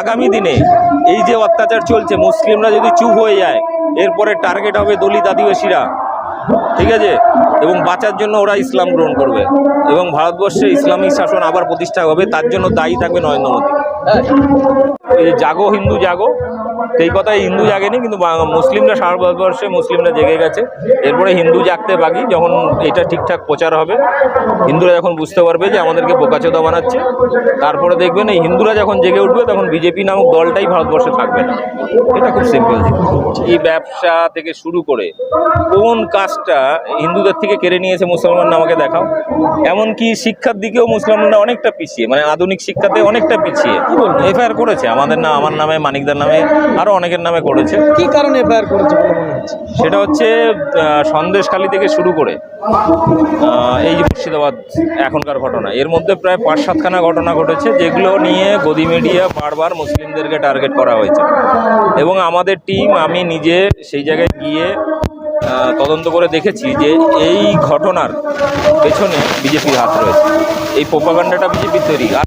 আগামী দিনে এই যে অত্যাচার চলছে, মুসলিমরা যদি চুপ হয়ে যায়, এরপরে টার্গেট হবে দলিত আদিবাসীরা। ঠিক আছে? এবং বাঁচার জন্য ওরা ইসলাম গ্রহণ করবে। এবং ভারতবর্ষে ইসলামিক শাসন আবার প্রতিষ্ঠা হবে, তার জন্য দায়ী থাকবে নরেন্দ্র মোদী। জাগো, হিন্দু জাগো, সেই কথাই হিন্দু জাগেনি, কিন্তু মুসলিমরা সারা ভারতবর্ষে মুসলিমরা জেগে গেছে। এরপরে হিন্দু জাগতে বাকি, যখন এটা ঠিকঠাক প্রচার হবে, হিন্দুরা যখন বুঝতে পারবে যে আমাদেরকে বোকাচোদা বানাচ্ছে, তারপরে দেখবেন এই হিন্দুরা যখন জেগে উঠবে, তখন বিজেপি নামক দলটাই ভারতবর্ষে থাকবে না। এটা খুব সিম্পল এই ব্যবসা থেকে শুরু করে, কোন কাজটা হিন্দুদের থেকে কেড়ে নিয়েছে মুসলমানরা আমাকে দেখাও। এমনকি শিক্ষার দিকেও মুসলমানরা অনেকটা পিছিয়ে মানে আধুনিক শিক্ষাতে অনেকটা পিছিয়ে। এফআইআর করেছে আমাদের না আমার নামে মানিকদার নামে আরও অনেকের নামে করেছে। কি কারণে এফআইআর করেছে সেটা হচ্ছে সন্দেশখালী থেকে শুরু করে এই যে মুর্শিদাবাদ এখনকার ঘটনা। এর মধ্যে প্রায় পাঁচ সাতখানা ঘটনা ঘটেছে যেগুলো নিয়ে গদি মিডিয়া বারবার মুসলিমদেরকে টার্গেট করা হয়েছে। এবং আমাদের টিম আমি নিজে সেই জায়গায় গিয়ে তদন্ত করে দেখেছি যে এই ঘটনার পেছনে বিজেপির হাত রয়েছে। এই প্রোপাগান্ডাটা বিজেপির তৈরি। আর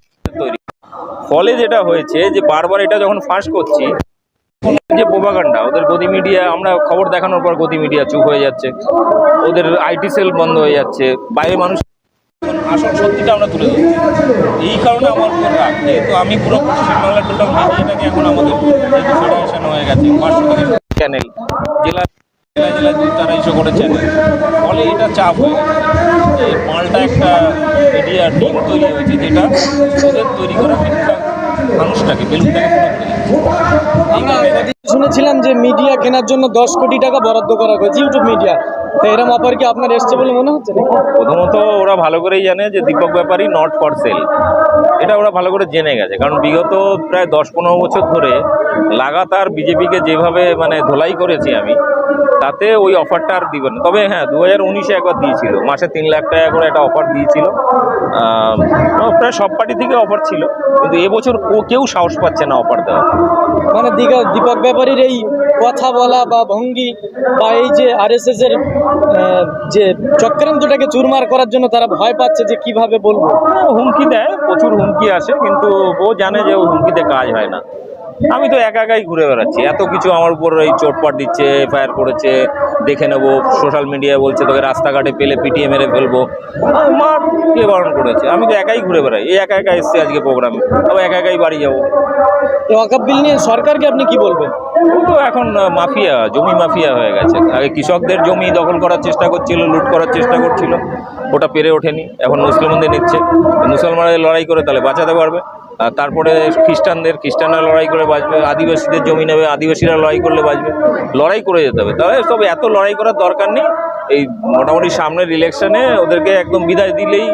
ফলে যেটা হয়েছে যে বারবার এটা যখন ফাঁস করছি, যে প্রোপাগান্ডা ওদের গদি মিডিয়া আমরা খবর দেখানোর পর গদি মিডিয়া চুপ হয়ে যাচ্ছে, ওদের আইটি সেল বন্ধ হয়ে যাচ্ছে, বাইরে মানুষ আসল সত্যিটা আমরা তুলে ধরছি। এই কারণে আমার উপর রাগ, যেহেতু আমি পুরো পশ্চিম পশ্চিমবাংলার টোটাল মিডিয়াটাকে এখন আমাদের ফেডারেশন হয়ে গেছে চ্যানেল জেলা জেলা জেলা দুই আড়াইশো করে চ্যানেল ফলে এটা চাপ হয়ে গেছে। পাল্টা একটা মিডিয়া টিম তৈরি হয়েছে যেটা ওদের তৈরি করা মানুষটাকে শুনেছিলাম যে মিডিয়া কেনার জন্য দশ কোটি টাকা বরাদ্দ করা হয়েছে ইউটিউব মিডিয়া। তো এরম অফার কি আপনার এসছে বলে মনে হচ্ছে প্রথমত ওরা ভালো করেই জানে যে Dipak Byapari not for sale এটা ওরা ভালো করে জেনে গেছে কারণ বিগত প্রায় দশ পনেরো বছর ধরে লাগাতার বিজেপিকে যেভাবে মানে ধোলাই করেছি আমি তাতে ওই অফারটা আর দিবে না। তবে হ্যাঁ দু হাজার উনিশে একবার দিয়েছিল। মাসে তিন লাখ টাকা করে একটা অফার দিয়েছিল। প্রায় সব পার্টি থেকে অফার ছিল। কিন্তু এবছর ও কেউ সাহস পাচ্ছে না অফার দেওয়ার। মানে দীঘা দীপক ব্যাপারীর এই কথা বলা বা ভঙ্গি বা এই যে আরএসএস এর আহ, যে চক্রান্তটাকে চুরমার করার জন্য তারা ভয় পাচ্ছে যে কীভাবে বলব? হুমকি দেয় প্রচুর হুমকি আসে। কিন্তু ও জানে যে ও হুমকিতে কাজ হয় না। আমি তো একা একাই ঘুরে বেড়াচ্ছি। এত কিছু আমার উপর এই চোটপাট দিচ্ছে এফআইআর করেছে দেখে নেব সোশ্যাল মিডিয়ায় বলছে তোকে রাস্তাঘাটে পেলে পিটিয়ে মেরে ফেলব। মা কে বারণ করেছে? আমি তো একাই ঘুরে বেড়াই এই একা একা এসছি আজকে প্রোগ্রামে তবে একা একাই বাড়ি যাব। বিল নিয়ে সরকারকে আপনি কি বলবেন? ও তো এখন মাফিয়া জমি মাফিয়া হয়ে গেছে। আগে কৃষকদের জমি দখল করার চেষ্টা করছিল লুট করার চেষ্টা করছিল। ওটা পেরে ওঠেনি এখন মুসলমানদের নিচ্ছে। মুসলমানদের লড়াই করে তাহলে বাঁচাতে পারবে। তারপরে খ্রিস্টানদের, খ্রিস্টানরা লড়াই করে বাঁচবে, আদিবাসীদের জমি নেবে, আদিবাসীরা লড়াই করলে বাঁচবে, লড়াই করে যেতে হবে। তবে তবে এত লড়াই করার দরকার নেই। এই মোটামুটি সামনের ইলেকশনে ওদেরকে একদম বিদায় দিলেই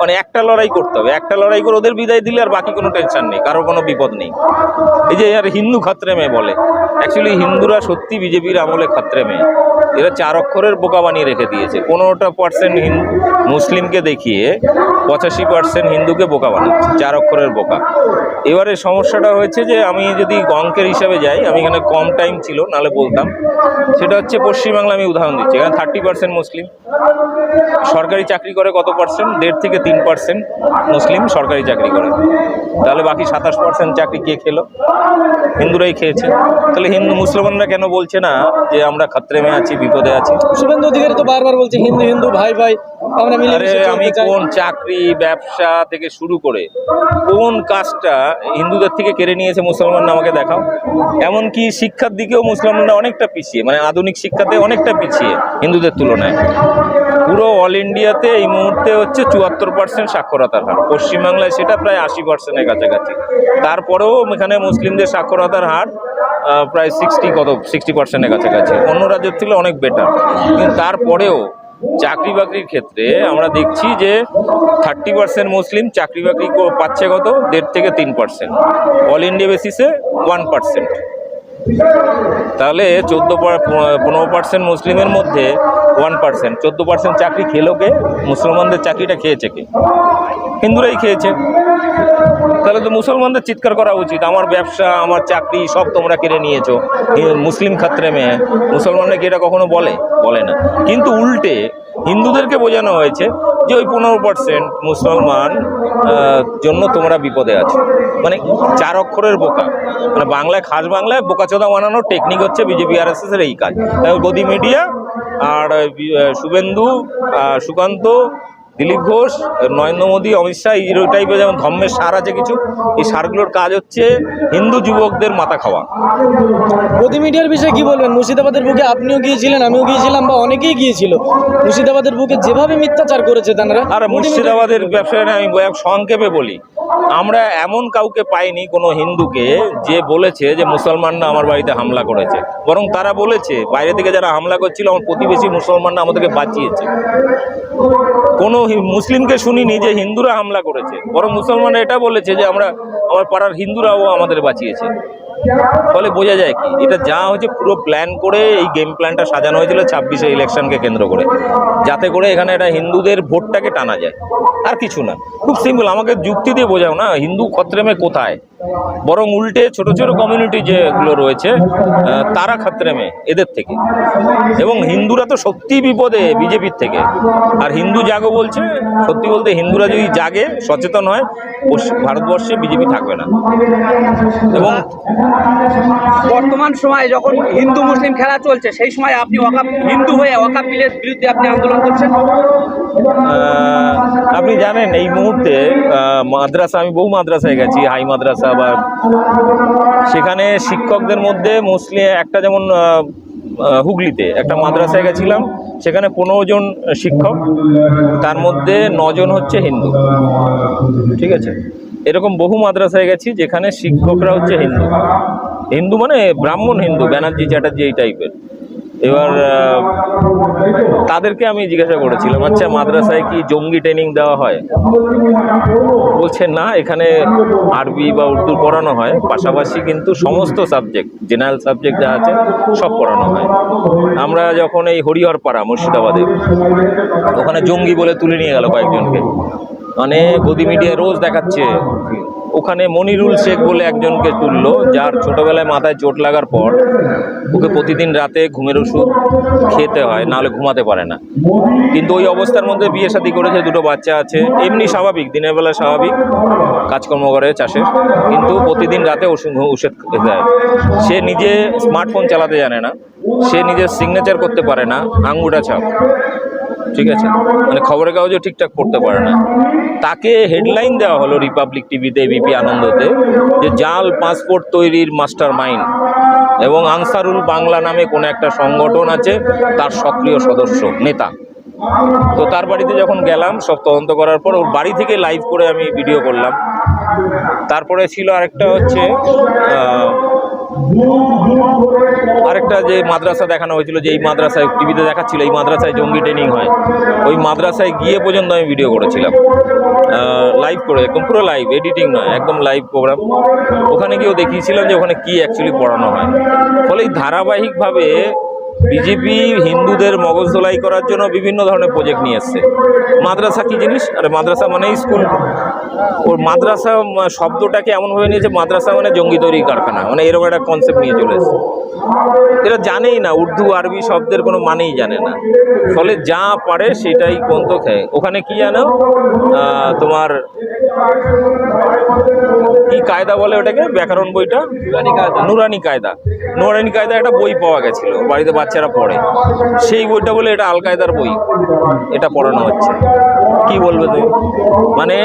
মানে একটা লড়াই করতে হবে। একটা লড়াই করে ওদের বিদায় দিলে আর বাকি কোনো টেনশন নেই, কারও কোনো বিপদ নেই। এই যে আর হিন্দু খাত্রে মেয়ে বলে অ্যাকচুয়ালি হিন্দুরা সত্যি বিজেপির আমলে খাত্রে মেয়ে। এরা চার অক্ষরের বোকা বানিয়ে রেখে দিয়েছে। পনেরোটা পার্সেন্ট হিন্দু মুসলিমকে দেখিয়ে পঁচাশি পার্সেন্ট হিন্দুকে বোকা বানাচ্ছে, চার অক্ষরের বোকা। এবারে সমস্যাটা হয়েছে যে আমি যদি অঙ্কের হিসাবে যাই, আমি এখানে কম টাইম ছিল, নাহলে বলতাম। সেটা হচ্ছে পশ্চিমবাংলা আমি উদাহরণ দিচ্ছি, এখানে থার্টি পার্সেন্ট মুসলিম। সরকারি চাকরি করে কত পার্সেন্ট দেড় থেকে তিন পার্সেন্ট মুসলিম সরকারি চাকরি করে। তাহলে বাকি সাতাশ পার্সেন্ট চাকরি কে খেলো? হিন্দুরাই খেয়েছে। তাহলে হিন্দু মুসলমানরা কেন বলছে না যে আমরা খাত্রেমে আছি বিপদে আছি? শুভেন্দু অধিকারী তো বারবার বলছে হিন্দু হিন্দু ভাই ভাই আমরা আরে আমি কোন চাকরি ব্যবসা থেকে শুরু করে কোন কাজটা হিন্দুদের থেকে কেড়ে নিয়েছে মুসলমানরা আমাকে দেখাও। এমনকি শিক্ষার দিকেও মুসলমানরা অনেকটা পিছিয়ে মানে আধুনিক শিক্ষাতে অনেকটা পিছিয়ে হিন্দুদের তুলনায়। পুরো অল ইন্ডিয়াতে এই মুহূর্তে হচ্ছে চুয়াত্তর পার্সেন্ট সাক্ষরতার হার। পশ্চিমবাংলায় সেটা প্রায় আশি পার্সেন্টের কাছাকাছি। তারপরেও এখানে মুসলিমদের সাক্ষরতার হার প্রায় সিক্সটি কত সিক্সটি পার্সেন্টের কাছাকাছি। অন্য রাজ্যের থেকে অনেক বেটার কিন্তু তারপরেও চাকরি বাকরির ক্ষেত্রে আমরা দেখছি যে থার্টি পার্সেন্ট মুসলিম চাকরি বাকরি পাচ্ছে কত? দেড় থেকে তিন পার্সেন্ট অল ইন্ডিয়া বেসিসে ওয়ান পার্সেন্ট তাহলে চোদ্দ পনেরো পার্সেন্ট মুসলিমের মধ্যে ওয়ান পার্সেন্ট চোদ্দ পার্সেন্ট চাকরি খেলো কে? মুসলমানদের চাকরিটা খেয়েছে কে? হিন্দুরাই খেয়েছে। তাহলে তো মুসলমানদের চিৎকার করা উচিত। আমার ব্যবসা, আমার চাকরি সব তোমরা কেড়ে নিয়েছো। মুসলিম ক্ষেত্রে মেয়ে। মুসলমানরা কি এটা কখনো বলে? বলে না। কিন্তু উল্টে হিন্দুদেরকে বোঝানো হয়েছে যে ওই পনেরো পার্সেন্ট মুসলমান জন্য তোমরা বিপদে আছো। মানে চার অক্ষরের বোকা। মানে বাংলায়, খাস বাংলায় বোকাচোদা বানানোর টেকনিক হচ্ছে বিজেপি আর এস এর এই কাজ। গদি মিডিয়া আর শুভেন্দু সুকান্ত দিলীপ ঘোষ নরেন্দ্র মোদী অমিত শাহ এই টাইপের যেমন ধর্মের সার আছে কিছু এই সারগুলোর কাজ হচ্ছে হিন্দু যুবকদের মাথা খাওয়া। গদি মিডিয়ার বিষয়ে কি বলবেন? মুর্শিদাবাদের বুকে আপনিও গিয়েছিলেন আমিও গিয়েছিলাম বা অনেকেই গিয়েছিল। মুর্শিদাবাদের বুকে যেভাবে মিথ্যাচার করেছে তারা আর মুর্শিদাবাদের ব্যবসায় আমি সংক্ষেপে বলি আমরা এমন কাউকে পাইনি কোনো হিন্দুকে যে বলেছে যে মুসলমানরা আমার বাড়িতে হামলা করেছে। বরং তারা বলেছে, বাইরে থেকে যারা হামলা করছিল, আমার প্রতিবেশী মুসলমানরা আমাদেরকে বাঁচিয়েছে। কোনো মুসলিমকে শুনিনি যে হিন্দুরা হামলা করেছে। বরং মুসলমানরা এটা বলেছে যে আমরা, আমার পাড়ার হিন্দুরাও আমাদের বাঁচিয়েছে। ফলে বোঝা যায় কি, এটা যা হচ্ছে পুরো প্ল্যান করে এই গেম প্ল্যানটা সাজানো হয়েছিল ছাব্বিশে ইলেকশনকে কেন্দ্র করে। যাতে করে এখানে এটা হিন্দুদের ভোটটাকে টানা যায়। আর কিছু না। খুব সিম্পল আমাকে যুক্তি দিয়ে বোঝাও না, হিন্দু খত্রেমে কোথায়? বরং উল্টে ছোট ছোট কমিউনিটি যেগুলো রয়েছে তারা তারা খাত্রেমে এদের থেকে। এবং হিন্দুরা তো সত্যিই বিপদে বিজেপির থেকে। আর হিন্দু জাগো বলছে, সত্যি বলতে হিন্দুরা যদি জাগে, সচেতন হয় ভারতবর্ষে বিজেপি থাকবে না। এবং বর্তমান সময়ে যখন হিন্দু মুসলিম খেলা চলছে, সেই সময় আপনি হিন্দু হয়ে ওয়াকাপ বিলের বিরুদ্ধে আপনি আন্দোলন করছেন? আপনি জানেন এই মুহূর্তে মাদ্রাসা, আমি বহু মাদ্রাসায় গেছি, হাই মাদ্রাসা বা সেখানে শিক্ষকদের মধ্যে মোস্টলি একটা যেমন হুগলিতে একটা মাদ্রাসায় গেছিলাম, সেখানে পনেরো জন শিক্ষক, তার মধ্যে নজন হচ্ছে হিন্দু। ঠিক আছে? এরকম বহু মাদ্রাসায় গেছি যেখানে শিক্ষকরা হচ্ছে হিন্দু। হিন্দু মানে ব্রাহ্মণ হিন্দু, ব্যানার্জি চ্যাটার্জি এই টাইপের এবার তাদেরকে আমি জিজ্ঞাসা করেছিলাম আচ্ছা মাদ্রাসায় কি জঙ্গি ট্রেনিং দেওয়া হয়? বলছে, না, এখানে আরবি বা উর্দু পড়ানো হয়। পাশাপাশি কিন্তু সমস্ত সাবজেক্ট জেনারেল সাবজেক্ট যা আছে, সব পড়ানো হয়। আমরা যখন এই হরিহরপাড়া, মুর্শিদাবাদে, ওখানে জঙ্গি বলে তুলে নিয়ে গেল কয়েকজনকে। মানে গদি মিডিয়া রোজ দেখাচ্ছে। ওখানে মনিরুল শেখ বলে একজনকে তুললো, যার ছোটবেলায় মাথায় চোট লাগার পর ওকে প্রতিদিন রাতে ঘুমের ওষুধ খেতে হয়, নাহলে ঘুমাতে পারে না। কিন্তু ওই অবস্থার মধ্যে বিয়ে শাদী করেছে, দুটো বাচ্চা আছে, এমনি স্বাভাবিক, দিনের বেলা স্বাভাবিক, কাজকর্ম করে চাষের, কিন্তু প্রতিদিন রাতে ওষুধ ওষুধ খেতে হয়। সে নিজে স্মার্টফোন চালাতে জানে না, সে নিজের সিগনেচার করতে পারে না আঙ্গুটা ছাপ। ঠিক আছে? মানে খবরের কাগজও ঠিকঠাক পড়তে পারে না। তাকে হেডলাইন দেওয়া হলো রিপাবলিক টিভিতে এবিপি আনন্দতে, যে জাল পাসপোর্ট তৈরির মাস্টার মাইন্ড এবং আনসারুল বাংলা নামে কোনো একটা সংগঠন আছে, তার সক্রিয় সদস্য, নেতা। তো তার বাড়িতে যখন গেলাম, সব তদন্ত করার পর ওর বাড়ি থেকে লাইভ করে আমি ভিডিও করলাম। তারপরে ছিল আরেকটা হচ্ছে আরেকটা যে মাদ্রাসা দেখানো হয়েছিল, যে এই মাদ্রাসায় টিভিতে দেখাচ্ছিল, এই মাদ্রাসায় জঙ্গি ট্রেনিং হয়। ওই মাদ্রাসায় গিয়ে পর্যন্ত আমি ভিডিও করেছিলাম। লাইভ করে, একদম পুরো লাইভ এডিটিং নয়, একদম লাইভ প্রোগ্রাম ওখানে গিয়েও দেখিয়েছিলাম যে ওখানে কি অ্যাকচুয়ালি পড়ানো হয়। ফলে ধারাবাহিকভাবে বিজেপি হিন্দুদের মগজ ধোলাই করার জন্য বিভিন্ন ধরনের প্রজেক্ট নিয়ে এসছে। মাদ্রাসা কি জিনিস? আরে মাদ্রাসা মানেই স্কুল ওর মাদ্রাসা শব্দটাকে এমনভাবে নিয়েছে মাদ্রাসা মানে জঙ্গি তৈরি কারখানা। মানে এরকম একটা কনসেপ্ট নিয়ে চলেছে এরা জানেই না উর্দু আরবি শব্দের কোনো মানেই জানে না। ফলে যা পারে সেটাই কন্ত খায়। ওখানে কি জানো? তোমার কি কায়দা বলে ওটাকে? ব্যাকরণ বইটা? নুরানি কায়দা। নুরানি কায়দা। একটা বই পাওয়া গেছিল বাড়িতে বাচ্চারা পড়ে। সেই বইটা বলে এটা আল কায়দার বই। এটা পড়ানো হচ্ছে। কি বলবে তুমি? মানে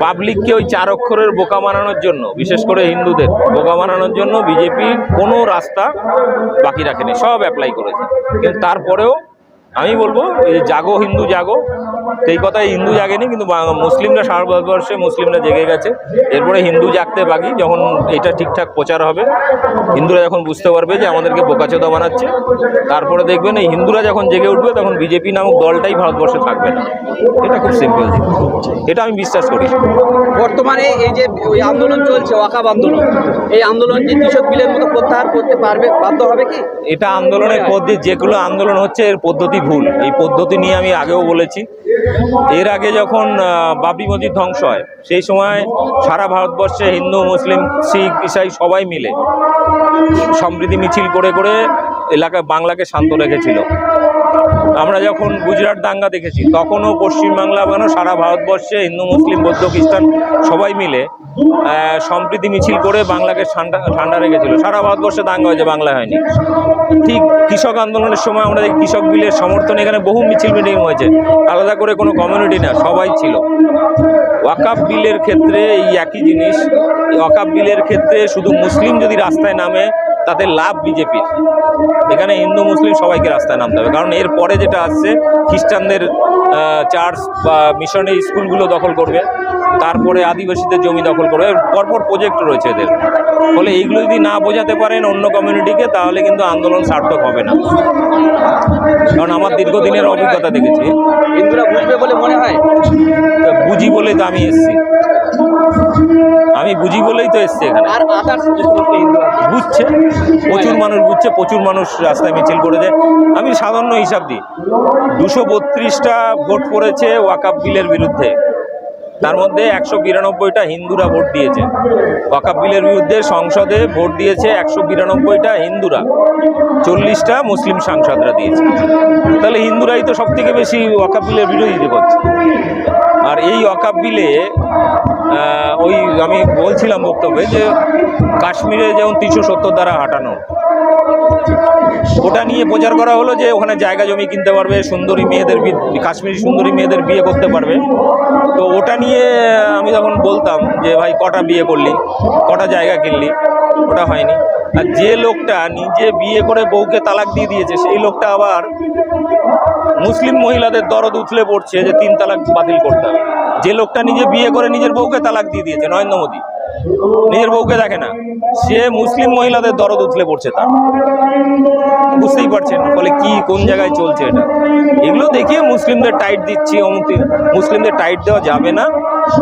পাবলিককে ওই চার অক্ষরের বোকা বানানোর জন্য, বিশেষ করে হিন্দুদের বোকা বানানোর জন্য বিজেপি কোনো রাস্তা বাকি রাখেনি, সব অ্যাপ্লাই করেছে। কিন্তু তারপরেও আমি বলব এই যে জাগো হিন্দু জাগো সেই কথায় হিন্দু জাগেনি কিন্তু মুসলিমরা সারা ভারতবর্ষে মুসলিমরা জেগে গেছে। এরপরে হিন্দু জাগতে বাকি যখন এটা ঠিকঠাক প্রচার হবে হিন্দুরা যখন বুঝতে পারবে যে আমাদেরকে বোকাচোদা বানাচ্ছে তারপরে দেখবেন এই হিন্দুরা যখন জেগে উঠবে তখন বিজেপি নামক দলটাই ভারতবর্ষে থাকবে না। এটা খুব সিম্পল জিনিস। এটা আমি বিশ্বাস করি। বর্তমানে এই যে ওই আন্দোলন চলছে ওয়াকাব আন্দোলন এই আন্দোলন কি কৃষক বিলের মতো প্রত্যাহার করতে পারবে বাধ্য হবে কি? এটা আন্দোলনের পদ্ধতি যেগুলো আন্দোলন হচ্ছে এর পদ্ধতি ভুল, এই পদ্ধতি নিয়ে আমি আগেও বলেছি। এর আগে যখন বাবরি মসজিদ ধ্বংস হয়, সেই সময় সারা ভারতবর্ষে হিন্দু, মুসলিম, শিখ, ইসাই সবাই মিলে সমৃদ্ধি মিছিল করে করে এলাকায় বাংলাকে শান্ত রেখেছিল। আমরা যখন গুজরাট দাঙ্গা দেখেছি, তখনও পশ্চিমবাংলা কেন সারা ভারতবর্ষে হিন্দু, মুসলিম, বৌদ্ধ, খ্রিস্টান সবাই মিলে সম্প্রীতি মিছিল করে বাংলাকে ঠান্ডা ঠান্ডা রেখেছিল। সারা ভারতবর্ষে দাঙ্গা হয়েছে বাংলা হয়নি। ঠিক কৃষক আন্দোলনের সময় আমরা দেখি কৃষক বিলের সমর্থনে এখানে বহু মিছিল মিটিং হয়েছে। আলাদা করে কোনো কমিউনিটি না, সবাই ছিল। ওয়াকাপ বিলের ক্ষেত্রে এই একই জিনিস। ওয়াকাপ বিলের ক্ষেত্রে শুধু মুসলিম যদি রাস্তায় নামে, তাতে লাভ বিজেপির। এখানে হিন্দু, মুসলিম সবাইকে রাস্তায় নামতে হবে। কারণ এর পরে যেটা আসছে, খ্রিস্টানদের চার্চ বা মিশনারি স্কুলগুলো দখল করবে। তারপরে আদিবাসীদের জমি দখল করবে পরপর প্রজেক্ট রয়েছে এদের। ফলে এইগুলো যদি না বোঝাতে পারেন অন্য কমিউনিটিকে তাহলে কিন্তু আন্দোলন সার্থক হবে না। কারণ আমার দীর্ঘদিনের অভিজ্ঞতা দেখেছি। হিন্দুরা বুঝবে বলে মনে হয়? বুঝি বলেই তো আমি এসছি। আমি বুঝি বলেই তো এসছি এখানে। বুঝছে প্রচুর মানুষ বুঝছে প্রচুর মানুষ রাস্তায় মিছিল করেছে। আমি সাধারণ হিসাব দিই। দুশো বত্রিশটা ভোট পড়েছে ওয়াকাপ বিলের বিরুদ্ধে। তার মধ্যে একশো বিরানব্বইটা হিন্দুরা ভোট দিয়েছে। ওয়াকাপ বিলের বিরুদ্ধে সংসদে ভোট দিয়েছে একশো বিরানব্বইটা হিন্দুরা। চল্লিশটা মুসলিম সাংসদরা দিয়েছে। তাহলে হিন্দুরাই তো সব থেকে বেশি ওয়াকাপ বিলের বিরোধিতা করছে। আর এই ওয়াকাপ বিলে ওই আমি বলছিলাম বক্তব্যে যে কাশ্মীরে যেমন তিনশো সত্তর দ্বারা হাঁটানো ওটা নিয়ে প্রচার করা হলো যে ওখানে জায়গা জমি কিনতে পারবে, সুন্দরী মেয়েদের কাশ্মীরি সুন্দরী মেয়েদের বিয়ে করতে পারবে। তো ওটা নিয়ে আমি যখন বলতাম যে, ভাই, কটা বিয়ে করলি? কটা জায়গা কিনলি? ওটা হয়নি। আর যে লোকটা নিজে বিয়ে করে বউকে তালাক দিয়ে দিয়েছে, সেই লোকটা আবার মুসলিম মহিলাদের দরদ উথলে পড়ছে যে, তিন তালাক বাতিল করতে হবে। যে লোকটা নিজে বিয়ে করে নিজের বউকে তালাক দিয়ে দিয়েছে, নরেন্দ্র মোদী। নিজের বউকে দেখে না। সে মুসলিম মহিলাদের দরদ উথলে পড়ছে তার। বুঝতেই পারছেন ফলে কি কোন জায়গায় চলছে এটা। এগুলো দেখিয়ে মুসলিমদের টাইট দিচ্ছি অমুক মুসলিমদের টাইট দেওয়া যাবে না।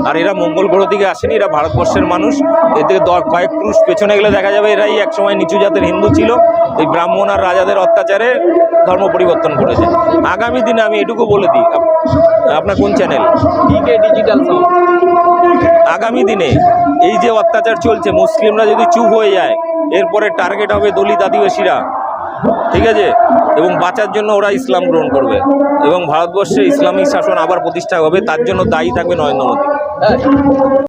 আর এরা মঙ্গল গ্রহ থেকে আসেনি এরা ভারতবর্ষের মানুষ। এর থেকে দ- কয়েক পুরুষ পেছনে গেলে দেখা যাবে এরাই একসময় নিচু জাতের হিন্দু ছিল। এই ব্রাহ্মণ আর রাজাদের অত্যাচারে ধর্ম পরিবর্তন করেছে। আগামী দিনে আমি এটুকু বলে দিই। আপনার কোন চ্যানেল ডিজিটাল আগামী দিনে এই যে অত্যাচার চলছে, মুসলিমরা যদি চুপ হয়ে যায়, এরপরে টার্গেট হবে দলিত আদিবাসীরা। ঠিক আছে? এবং বাঁচার জন্য ওরা ইসলাম গ্রহণ করবে। এবং ভারতবর্ষে ইসলামিক শাসন আবার প্রতিষ্ঠা হবে, তার জন্য দায়ী থাকবে নরেন্দ্র মোদী।